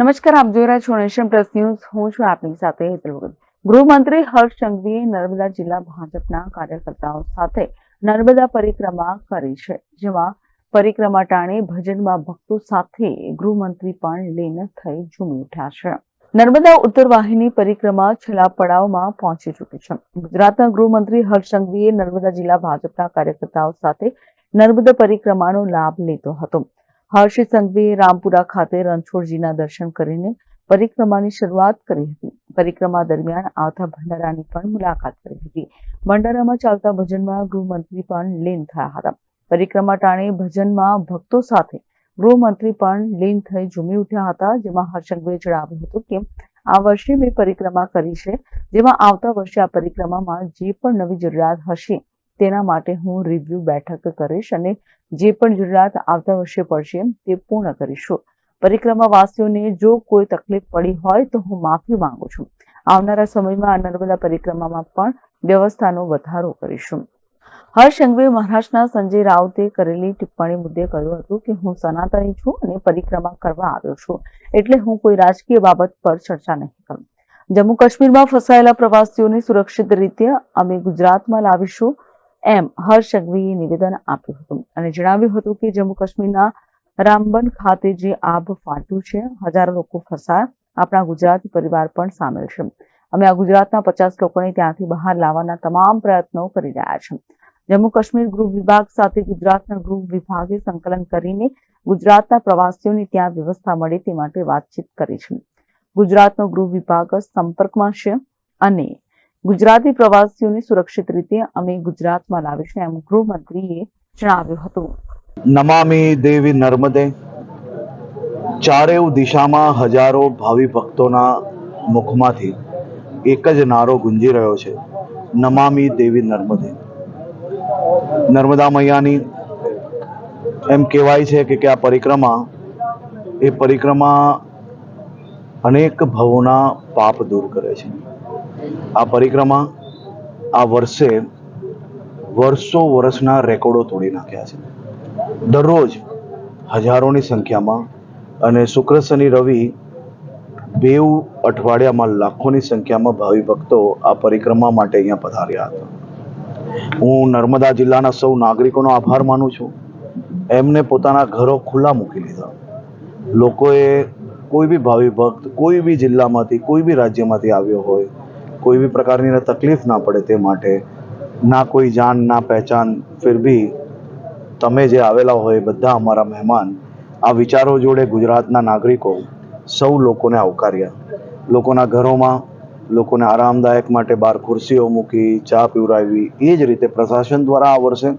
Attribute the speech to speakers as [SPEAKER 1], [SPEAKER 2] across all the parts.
[SPEAKER 1] નમસ્કાર, આપ જોઈ રહ્યા છો નેશન પ્લસ ન્યૂઝ. હું છું આપની સાથે હેતલ ભગત. ગૃહમંત્રી હર્ષ સંઘવીએ નર્મદા જિલ્લા ભાજપના કાર્યકર્તાઓ સાથે નર્મદા પરિક્રમા કરી છે, જેમાં પરિક્રમા ટાણે ભજનમાં ભક્તો સાથે ગૃહમંત્રી પણ લીન થઈ ઝૂમી ઉઠ્યા છે. નર્મદા ઉત્તર વાહિની પરિક્રમા છેલ્લા પડાવમાં પહોંચી ચૂકી છે. ગુજરાતના ગૃહમંત્રી હર્ષ સંઘવીએ નર્મદા જિલ્લા ભાજપના કાર્યકર્તાઓ સાથે નર્મદા પરિક્રમાનો લાભ લીધો હતો. હર્ષ સંઘવીએ રામપુરા ખાતે રણછોડજીના દર્શન કરીને પરિક્રમાની શરૂઆત કરી હતી. પરિક્રમા દરમિયાન આવતા ભંડારાની પણ મુલાકાત કરી હતી. ભંડારામાં ચાલતા ભજનમાં ગૃહમંત્રી પણ લીન થયા હતા. પરિક્રમા ટાણે ભજનમાં ભક્તો સાથે ગૃહમંત્રી પણ લીન થઈ ઝૂમી ઉઠ્યા હતા, જેમાં હર્ષંઘવીએ જણાવ્યું હતું કે, આ વર્ષે મેં પરિક્રમા કરી છે. જેમાં આવતા વર્ષે આ પરિક્રમામાં જે પણ નવી જરૂરિયાત હશે તેના માટે હું રિવ્યુ બેઠક કરીશ અને જે પણ જરૂરિયાત આવતા વર્ષે પડશે તે પૂર્ણ કરીશું. પરિક્રમાવાસીઓને જો કોઈ તકલીફ પડી હોય તો હું માફી માંગુ છું. આવનારા સમયમાં નર્મદા પરિક્રમામાં પણ વ્યવસ્થાનો વધારો કરીશું. હર્ષ સંઘવીએ મહારાષ્ટ્રના સંજય રાઉતે કરેલી ટિપ્પણી મુદ્દે કહ્યું હતું કે હું સનાતની છું અને પરિક્રમા કરવા આવ્યો છું, એટલે હું કોઈ રાજકીય બાબત પર ચર્ચા નહીં કરું. જમ્મુ કાશ્મીરમાં ફસાયેલા પ્રવાસીઓને સુરક્ષિત રીતે અમે ગુજરાતમાં લાવીશું. એમ હર્ષ નિવેદન આપ્યું હતું અને જણાવ્યું હતું કે જમ્મુ કાશ્મીરના રામબન ખાતે જે આભ ફાટ્યું છે, હજારો લોકો ફસાર આપણા ગુજરાતી પરિવાર પણ સામેલ છે. અમે આ ગુજરાતના પચાસ લોકોને ત્યાંથી બહાર લાવવાના તમામ પ્રયત્નો કરી રહ્યા છે. જમ્મુ કાશ્મીર ગૃહ વિભાગ સાથે ગુજરાતના ગૃહ વિભાગે સંકલન કરીને ગુજરાતના પ્રવાસીઓને ત્યાં વ્યવસ્થા મળે તે માટે વાતચીત કરી છે. ગુજરાતનો ગૃહ વિભાગ સંપર્કમાં છે અને ગુજરાતી પ્રવાસીઓને સુરક્ષિત રીતે અમે ગુજરાતમાં લાવીશું એમ ગૃહમંત્રીએ જણાવ્યું હતું.
[SPEAKER 2] નમામી દેવી નર્મદે ચારેવ દિશામાં હજારો ભાવિ ભક્તોના મુખમાંથી એક જ નારો ગુંજી રહ્યો છે. નમામી દેવી નર્મદે. નર્મદા મૈયાની એમ કહેવાય છે કે આ પરિક્રમા, એ પરિક્રમા અનેક ભવોના પાપ દૂર કરે છે. આ પરિક્રમા આ વર્ષે વર્ષો વર્ષના રેકોર્ડો તોડી નાખ્યા છે. દરરોજ હજારોની સંખ્યામાં અને શુક્ર, શનિ, રવિ બેઉ અઠવાડિયામાં લાખોની સંખ્યામાં ભાવિ ભક્તો આ પરિક્રમા માટે અહીંયા પધાર્યા હતા. હું નર્મદા જિલ્લાના સૌ નાગરિકોનો આભાર માનું છું. એમને પોતાના ઘરો ખુલ્લા મૂકી લીધા. લોકોએ કોઈ બી ભાવિ ભક્ત કોઈ બી જિલ્લામાંથી કોઈ બી રાજ્યમાંથી આવ્યો હોય કોઈ બી પ્રકારની તકલીફ ના પડે તે માટે, ના કોઈ જાન, ના પહેચાન, ફિર બી તમે જે આવેલા હોય બધા અમારા મહેમાન, આ વિચારો જોડે ગુજરાતના નાગરિકો સૌ લોકોને આવકાર્યા. લોકોના ઘરોમાં, લોકોને આરામદાયક માટે બહાર ખુરશીઓ મૂકી, ચા પીવડાવી, એ જ રીતે પ્રશાસન દ્વારા આ વર્ષે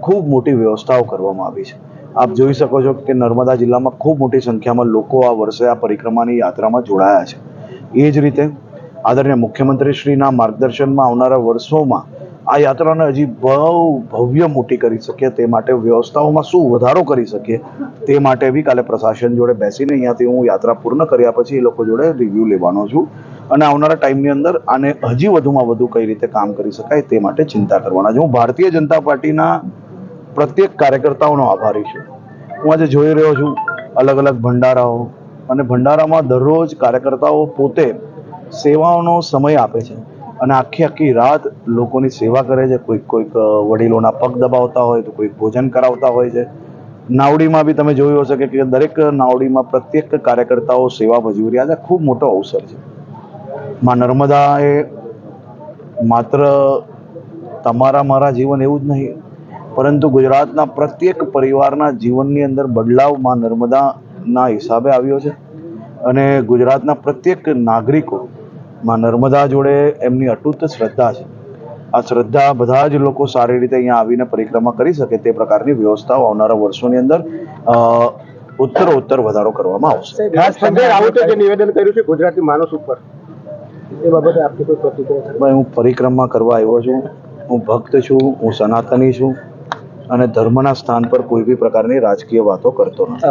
[SPEAKER 2] ખૂબ મોટી વ્યવસ્થાઓ કરવામાં આવી છે. આપ જોઈ શકો છો કે નર્મદા જિલ્લામાં ખૂબ મોટી સંખ્યામાં લોકો આ વર્ષે આ પરિક્રમાની યાત્રામાં જોડાયા છે. એ જ રીતે આદરણીય મુખ્યમંત્રી શ્રીના માર્ગદર્શનમાં આવનારા વર્ષોમાં આ યાત્રાને હજી બહુ ભવ્ય મોટી કરી શકીએ, તે માટે વ્યવસ્થાઓમાં શું વધારો કરી શકીએ, તે માટે બી કાલે પ્રશાસન જોડે બેસીને અહીંયાથી હું યાત્રા પૂર્ણ કર્યા પછી એ લોકો જોડે રિવ્યૂ લેવાનો છું. અને આવનારા ટાઈમની અંદર આને હજી વધુમાં વધુ કઈ રીતે કામ કરી શકાય તે માટે ચિંતા કરવાના છું. હું ભારતીય જનતા પાર્ટીના પ્રત્યેક કાર્યકર્તાઓનો આભારી છું. હું આજે જોઈ રહ્યો છું અલગ અલગ ભંડારાઓ અને ભંડારામાં દરરોજ કાર્યકર્તાઓ પોતે સેવાઓનો સમય આપે છે. અને આખી આખી રાત લોકોની સેવા કરે છે. કોઈક કોઈક વડીલોના પગ દબાવતા હોય તો કોઈક ભોજન કરાવતા હોય છે. નાવડીમાં બી તમે જોયું હશે કે દરેક નાવડીમાં પ્રત્યેક કાર્યકર્તાઓ સેવા ભજવી રહ્યા છે ખૂબ મોટો અવસર છે. માં નર્મદા એ માત્ર તમારા મારા જીવન એવું જ નહીં, પરંતુ ગુજરાતના પ્રત્યેક પરિવારના જીવનની અંદર બદલાવમાં નર્મદાના હિસાબે આવ્યો છે. અને ગુજરાતના પ્રત્યેક નાગરિકો માં નર્મદા જોડે એમની અટૂટ શ્રદ્ધા છે. આ શ્રદ્ધા બધા જ લોકો સારી રીતે અહીંયા આવીને પરિક્રમા કરી શકે તે પ્રકારની વ્યવસ્થાઓ આવનારા વર્ષોની અંદર અ, ઉત્તર ઉત્તર વધારો કરવામાં આવશે.
[SPEAKER 3] ખાસ જે નિવેદન કર્યું છે ગુજરાતી માણસ ઉપર એ બાબતે આપની કોઈ પ્રતિક્રિયા
[SPEAKER 2] ભાઈ હું પરિક્રમા કરવા આવ્યો છું હું ભક્ત છું હું સનાતની છું અને ધર્મના સ્થાન પર કોઈ બી પ્રકારની રાજકીય વાતો કરતો નથી.